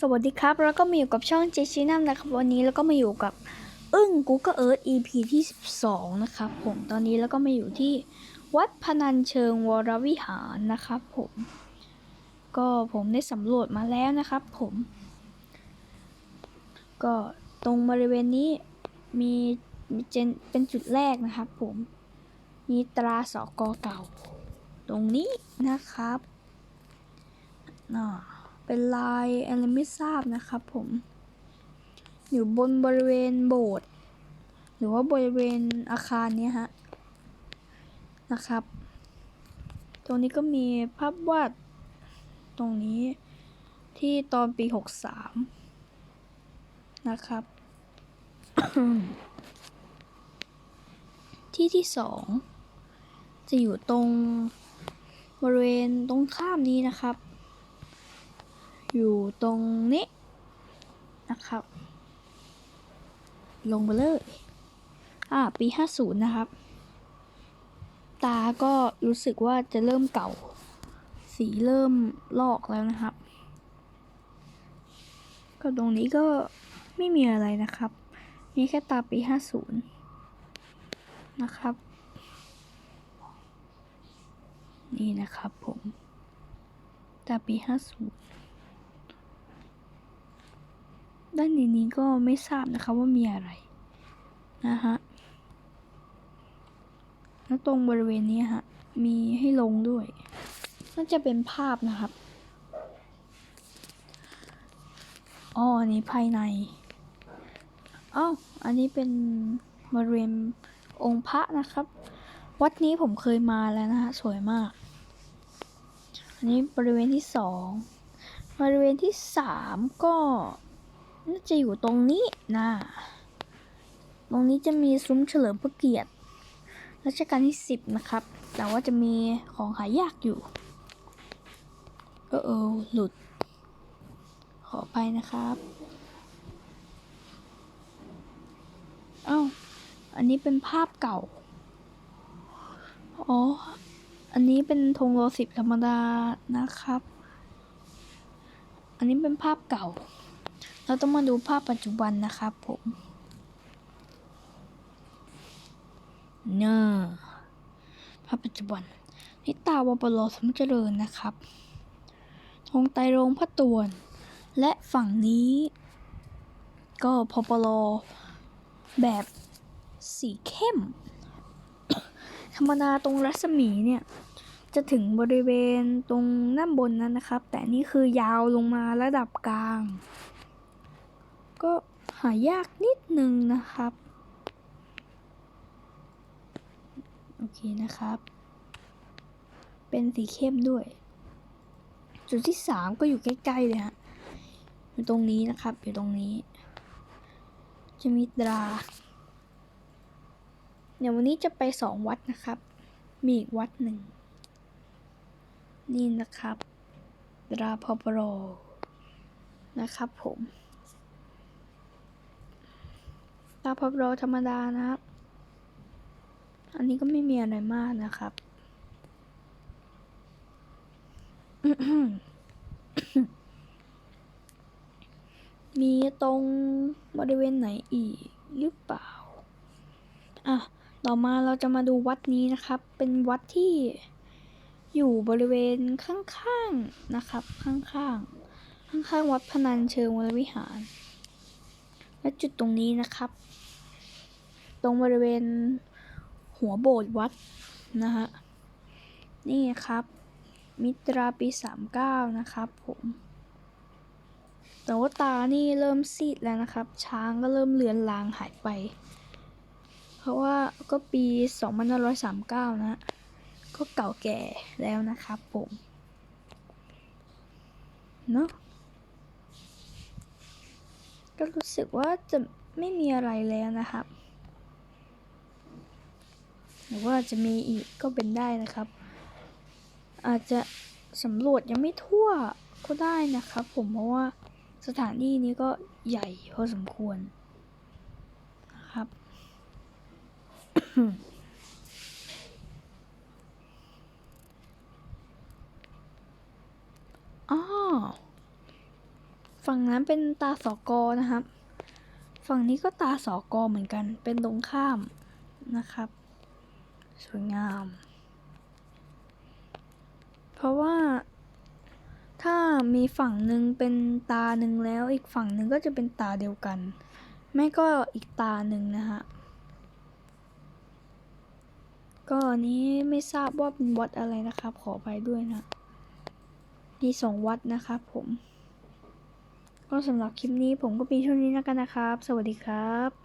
สวัสดีครับ แล้วก็มาอยู่กับช่องเจชินัมนะครับ วันนี้แล้วก็มาอยู่กับ อึ้ง Google Earth EP ที่ 12 นะครับผมตอนนี้แล้วก็มาอยู่ที่วัดพนัญเชิงวรวิหารนะครับผม ก็ผมได้สำรวจมาแล้วนะครับผม ก็ตรงบริเวณนี้มีมีเจนเป็นจุดแรกนะครับผม มีตราสอกอเก่า ตรงนี้นะครับน่า เป็นลายอะไรไม่ทราบนะครับผม อยู่บนบริเวณโบสถ์หรือว่าบริเวณอาคารนี้ฮะนะครับ ตรงนี้ก็มีภาพวาดตรงนี้ที่ตอนปี 63 นะครับ ที่ที่สองจะอยู่ตรงบริเวณตรงข้ามนี้นะครับ อยู่ตรงนี้นะครับ ลงไปเลย อ่า ปี 50 นะครับ ตาก็รู้สึกว่าจะเริ่มเก่า สีเริ่มลอกแล้วนะครับ ก็ตรงนี้ก็ไม่มีอะไรนะครับ มีแค่ตาปี 50 นะครับ นี่นะครับผมตาปี 50 ด้านในนี้ก็ไม่ทราบนะคะว่ามีอะไรนะฮะแล้วตรงบริเวณนี้ฮะมีให้ลงด้วยน่าจะเป็นภาพนะครับอ๋ออันนี้ภายในอ้าวอันนี้เป็นบริเวณองค์พระนะครับ วัดนี้ผมเคยมาแล้วนะฮะสวยมาก อันนี้บริเวณที่สองบริเวณที่สามก็ น่าจะอยู่ตรงนี้นะตรงนี้จะมีซุ้มเฉลิมพระเกียรติรัชกาลที่สิบนะครับ แต่ว่าจะมีของหายากอยู่เออเออหลุด ขอไปนะครับเอ้าอันนี้เป็นภาพเก่า อ๋อ อันนี้เป็นธงโลสิบธรรมดานะครับ อันนี้เป็นภาพเก่า เราต้องมาดูภาพปัจจุบันนะครับผมเนอภาพปัจจุบัน นิตาวปโลสมเจริญนะครับธงไตรรงพระตวน และฝั่งนี้ ก็พปลแบบสีเข้ม ธรรมดาตรงรัศมีเนี่ย จะถึงบริเวณตรงด้านบนนั้นนะครับ แต่นี่คือยาวลงมาระดับกลาง ก็หายากนิดนึงนะครับ โอเคนะครับ เป็นสีเข้มด้วย จุดที่สามก็อยู่ใกล้ๆเลยฮะอยู่ตรงนี้นะครับ อยู่ตรงนี้ จะมีตราเดี๋ยววันนี้จะไปสองวัดนะครับ มีอีกวัดหนึ่ง นี่นะครับ ตราพอปโรนะครับผม ตาพอปโรธรรมดานะครับ อันนี้ก็ไม่มีอะไรมากนะครับ มีตรงบริเวณไหนอีกหรือเปล่า อะ ต่อมาเราจะมาดูวัดนี้นะครับ เป็นวัดที่อยู่บริเวณข้างๆนะครับ ข้างๆ ข้างๆ วัดพนัญเชิงวรวิหาร และจุดตรงนี้นะครับ ตรงบริเวณหัวโบสถ์วัดนะฮะนี่ครับ มิตราปี 39 นะครับผมแต่ว่าตานี่เริ่มซีดแล้วนะครับ ช้างก็เริ่มเลือนลางหายไป เพราะว่าก็ปี2539 นะ ก็เก่าแก่แล้วนะครับผมเนอะ ก็รู้สึกว่าจะไม่มีอะไรแล้วนะครับหรือว่าจะมีอีกก็เป็นได้นะครับ อาจจะสำรวจยังไม่ทั่วก็ได้นะครับผมเพราะว่าสถานที่นี้ก็ใหญ่พอสมควรนะครับ อ๋อ ฝั่งนั้นเป็นตาสอกอนะครับ ฝั่งนี้ก็ตาสอกอเหมือนกัน เป็นตรงข้ามนะครับ สวยงาม เพราะว่าถ้ามีฝั่งหนึ่งเป็นตาหนึ่งแล้ว อีกฝั่งหนึ่งก็จะเป็นตาเดียวกัน ไม่ก็อีกตาหนึ่งนะฮะ ก็อันนี้ไม่ทราบว่าเป็นวัดอะไรนะครับ ขอไปด้วยนะ มีสองวัดนะครับผม ก็สำหรับคลิปนี้ผมก็มีเท่านี้แล้วกันนะครับ สวัสดีครับ